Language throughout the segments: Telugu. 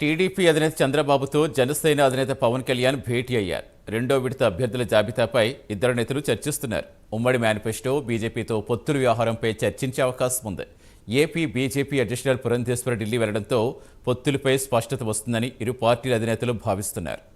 టీడీపీ అధినేత చంద్రబాబుతో జనసేన అధినేత పవన్ కళ్యాణ్ భేటీ అయ్యారు. రెండో విడత అభ్యర్థుల జాబితాపై ఇద్దరు నేతలు చర్చిస్తున్నారు. ఉమ్మడి మేనిఫెస్టో బీజేపీతో పొత్తుల వ్యవహారంపై చర్చించే అవకాశం ఉంది. AP BJP additional Purandeswara Delhi వెళ్ళడంతో పొత్తులపై స్పష్టత వస్తుందని ఇరు పార్టీల అధినేతలు భావిస్తున్నారు.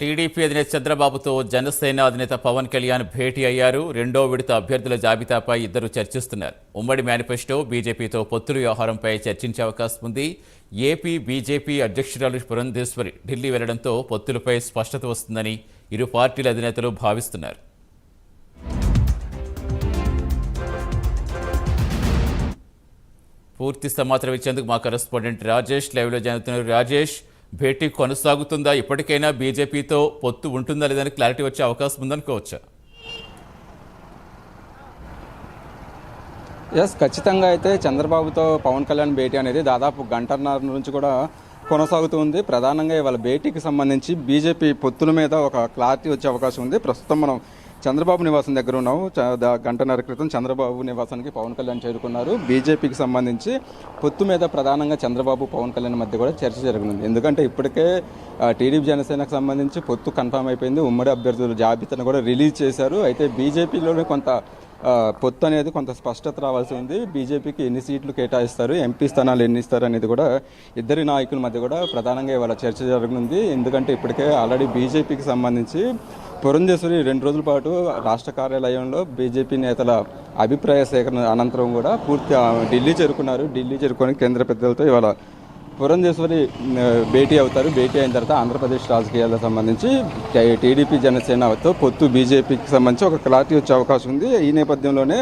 టీడీపీ అధినేత చంద్రబాబుతో జనసేన అధినేత పవన్ కళ్యాణ్ భేటీ అయ్యారు. రెండో విడత అభ్యర్థుల జాబితాపై ఇద్దరు చర్చిస్తున్నారు. ఉమ్మడి మేనిఫెస్టో బీజేపీతో పొత్తుల వ్యవహారంపై చర్చించే అవకాశం ఉంది. ఏపీ బీజేపీ అధ్యక్షురాలు పురంధేశ్వరి ఢిల్లీ వెళ్ళడంతో పొత్తులపై స్పష్టత వస్తుందని ఇరు పార్టీల అధినేతలు భావిస్తున్నారు. పూర్తి సమాచారం ఇచ్చేందుకు మా కరెస్పాండెంట్ రాజేష్ లైవ్లో జరుగుతున్నారు రాజేష్ భేటీ కొనసాగుతుందా? ఇప్పటికైనా బీజేపీతో పొత్తు ఉంటుందా లేదని క్లారిటీ వచ్చే అవకాశం ఉందనుకోవచ్చా ఎస్ ఖచ్చితంగా అయితే చంద్రబాబుతో పవన్ కళ్యాణ్ భేటీ అనేది దాదాపు గంటన్నర నుంచి కూడా కొనసాగుతుంది ప్రధానంగా ఇవాళ భేటీకి సంబంధించి బీజేపీ పొత్తుల మీద ఒక క్లారిటీ వచ్చే అవకాశం ఉంది. ప్రస్తుతం మనం చంద్రబాబు నివాసం దగ్గర ఉన్నాము. చ- గంటన్నర క్రితం చంద్రబాబు నివాసానికి పవన్ కళ్యాణ్ చేరుకున్నారు. బీజేపీకి సంబంధించి పొత్తు మీద ప్రధానంగా చంద్రబాబు పవన్ కళ్యాణ్ మధ్య కూడా చర్చ జరగనుంది ఎందుకంటే ఇప్పటికే టీడీపీ జనసేనకు సంబంధించి పొత్తు కన్ఫర్మ్ అయిపోయింది. ఉమ్మడి అభ్యర్థుల జాబితాను కూడా రిలీజ్ చేశారు. అయితే బీజేపీలోనే కొంత పొత్తు అనేది కొంత స్పష్టత రావాల్సి ఉంది. బీజేపీకి ఎన్ని సీట్లు కేటాయిస్తారు ఎంపీ స్థానాలు ఎన్ని ఇస్తారు అనేది కూడా ఇద్దరి నాయకుల మధ్య కూడా ప్రధానంగా ఇవాళ చర్చ జరగనుంది ఎందుకంటే ఇప్పటికే ఆల్రెడీ బీజేపీకి సంబంధించి పురంధేశ్వరి రెండు రోజుల పాటు రాష్ట్ర కార్యాలయంలో బీజేపీ నేతల అభిప్రాయ సేకరణ అనంతరం కూడా పూర్తి ఆ, ఢిల్లీ చేరుకున్నారు. ఢిల్లీ చేరుకొని కేంద్ర పెద్దలతో ఇవాళ పురంధేశ్వరి భేటీ అవుతారు. భేటీ అయిన తర్వాత ఆంధ్రప్రదేశ్ రాజకీయాలకు సంబంధించి టీడీపీ జనసేనతో పొత్తు బీజేపీకి సంబంధించి ఒక క్లారిటీ వచ్చే అవకాశం ఉంది. ఈ నేపథ్యంలోనే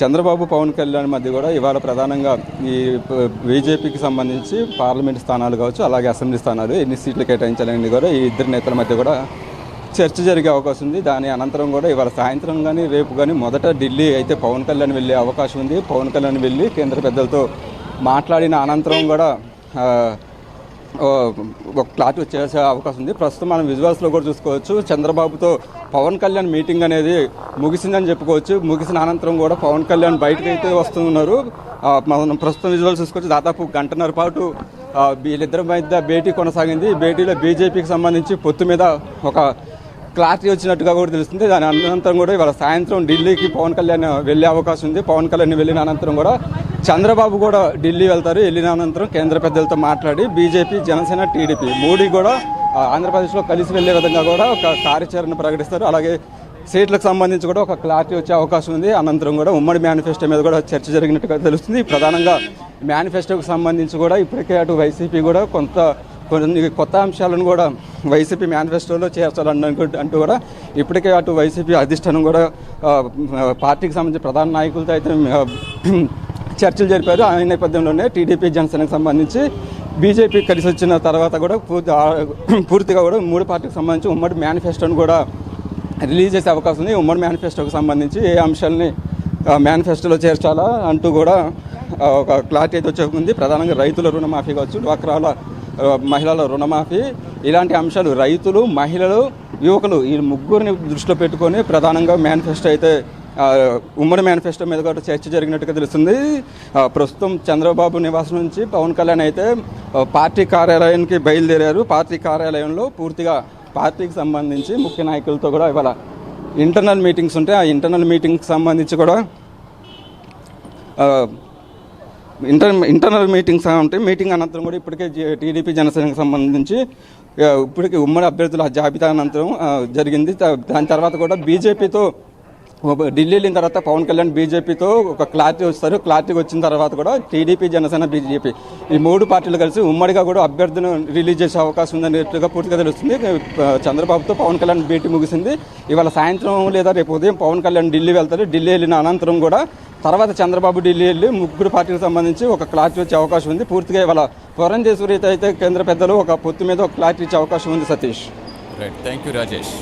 చంద్రబాబు పవన్ కళ్యాణ్ మధ్య కూడా ఇవాళ ప్రధానంగా ఈ బీజేపీకి సంబంధించి పార్లమెంట్ స్థానాలు కావచ్చు అలాగే అసెంబ్లీ స్థానాలు ఎన్ని సీట్లు కేటాయించాలని కూడా ఈ ఇద్దరు నేతల మధ్య కూడా చర్చ జరిగే అవకాశం ఉంది. దాని అనంతరం కూడా ఇవాళ సాయంత్రం కానీ రేపు కానీ మొదట ఢిల్లీ అయితే పవన్ కళ్యాణ్ వెళ్ళే అవకాశం ఉంది. పవన్ కళ్యాణ్ వెళ్ళి కేంద్ర పెద్దలతో మాట్లాడిన అనంతరం కూడా ఒక క్లాత్ వచ్చేసే అవకాశం ఉంది. ప్రస్తుతం మనం విజువల్స్లో కూడా చూసుకోవచ్చు. చంద్రబాబుతో పవన్ కళ్యాణ్ మీటింగ్ అనేది ముగిసిందని చెప్పుకోవచ్చు. ముగిసిన అనంతరం కూడా పవన్ కళ్యాణ్ బయటకు అయితే వస్తున్నారు. మనం ప్రస్తుతం విజువల్స్ చూసుకోవచ్చు. దాదాపు గంటన్నర పాటు వీళ్ళిద్దరి మధ్య భేటీ కొనసాగింది. ఈ భేటీలో బీజేపీకి సంబంధించి పొత్తు మీద ఒక క్లారిటీ వచ్చినట్టుగా కూడా తెలుస్తుంది. దాని అనంతరం కూడా ఇవాళ సాయంత్రం ఢిల్లీకి పవన్ కళ్యాణ్ వెళ్ళే అవకాశం ఉంది. పవన్ కళ్యాణ్ వెళ్ళిన అనంతరం కూడా చంద్రబాబు కూడా ఢిల్లీ వెళ్తారు. వెళ్ళిన అనంతరం కేంద్ర పెద్దలతో మాట్లాడి బీజేపీ జనసేన టీడీపీ మోడీ కూడా ఆంధ్రప్రదేశ్లో కలిసి వెళ్ళే విధంగా కూడా ఒక కార్యాచరణ ప్రకటిస్తారు. అలాగే సీట్లకు సంబంధించి కూడా ఒక క్లారిటీ వచ్చే అవకాశం ఉంది. అనంతరం కూడా ఉమ్మడి మేనిఫెస్టో మీద కూడా చర్చ జరిగినట్టుగా తెలుస్తుంది. ప్రధానంగా మేనిఫెస్టోకి సంబంధించి కూడా ఇప్పటికే అటు వైసీపీ కూడా కొంత కొన్ని కొత్త అంశాలను కూడా వైసీపీ మేనిఫెస్టోలో చేర్చాలని అంటూ కూడా ఇప్పటికే అటు వైసీపీ అధిష్టానం కూడా పార్టీకి సంబంధించిన ప్రధాన నాయకులతో అయితే చర్చలు జరిపారు. ఆ నేపథ్యంలోనే టీడీపీ జనసేనకు సంబంధించి బీజేపీ కలిసి వచ్చిన తర్వాత కూడా పూర్తి పూర్తిగా కూడా మూడు పార్టీకి సంబంధించి ఉమ్మడి మేనిఫెస్టోను కూడా రిలీజ్ చేసే అవకాశం ఉంది. ఉమ్మడి మేనిఫెస్టోకి సంబంధించి ఏ అంశాలని మేనిఫెస్టోలో చేర్చాలా అంటూ కూడా ఒక క్లారిటీ అయితే వచ్చే ఉంది ప్రధానంగా రైతుల రుణమాఫీ కావచ్చు డ్వాక్రాల మహిళల రుణమాఫీ ఇలాంటి అంశాలు రైతులు మహిళలు యువకులు ఈ ముగ్గురిని దృష్టిలో పెట్టుకొని ప్రధానంగా మేనిఫెస్టో అయితే ఉమ్మడి మేనిఫెస్టో మీద కూడా చర్చ జరిగినట్టుగా తెలుస్తుంది. ప్రస్తుతం చంద్రబాబు నివాసం నుంచి పవన్ కళ్యాణ్ అయితే పార్టీ కార్యాలయానికి బయలుదేరారు. పార్టీ కార్యాలయంలో పూర్తిగా పార్టీకి సంబంధించి ముఖ్య నాయకులతో కూడా ఇవాళ ఇంటర్నల్ మీటింగ్స్ ఉంటాయి. ఆ ఇంటర్నల్ మీటింగ్కి సంబంధించి కూడా ఇంటర్ ఇంటర్నల్ మీటింగ్స్ ఉంటాయి. మీటింగ్ అనంతరం కూడా ఇప్పటికే టీడీపీ జనసేనకు సంబంధించి ఇప్పటికే ఉమ్మడి అభ్యర్థుల జాబితా అనంతరం జరిగింది. దాని తర్వాత కూడా బీజేపీతో ఢిల్లీ వెళ్ళిన తర్వాత పవన్ కళ్యాణ్ బీజేపీతో ఒక క్లారిటీ వస్తారు. క్లారిటీ వచ్చిన తర్వాత కూడా టీడీపీ జనసేన బీజేపీ ఈ మూడు పార్టీలు కలిసి ఉమ్మడిగా కూడా అభ్యర్థులను రిలీజ్ చేసే అవకాశం ఉందనేట్టుగా పూర్తిగా తెలుస్తుంది. చంద్రబాబుతో పవన్ కళ్యాణ్ భేటీ ముగిసింది. ఇవాళ సాయంత్రం లేదా రేపు ఉదయం పవన్ కళ్యాణ్ ఢిల్లీ వెళ్తారు. ఢిల్లీ వెళ్ళిన అనంతరం కూడా తర్వాత చంద్రబాబు ఢిల్లీ వెళ్ళి ముగ్గురు పార్టీలకు సంబంధించి ఒక క్లారిటీ వచ్చే అవకాశం ఉంది. పూర్తిగా ఇవాళ పురంధేశ్వరి అయితే కేంద్ర పెద్దలు ఒక పొత్తు మీద ఒక క్లారిటీ ఇచ్చే అవకాశం ఉంది Satish. Right thank you Rajesh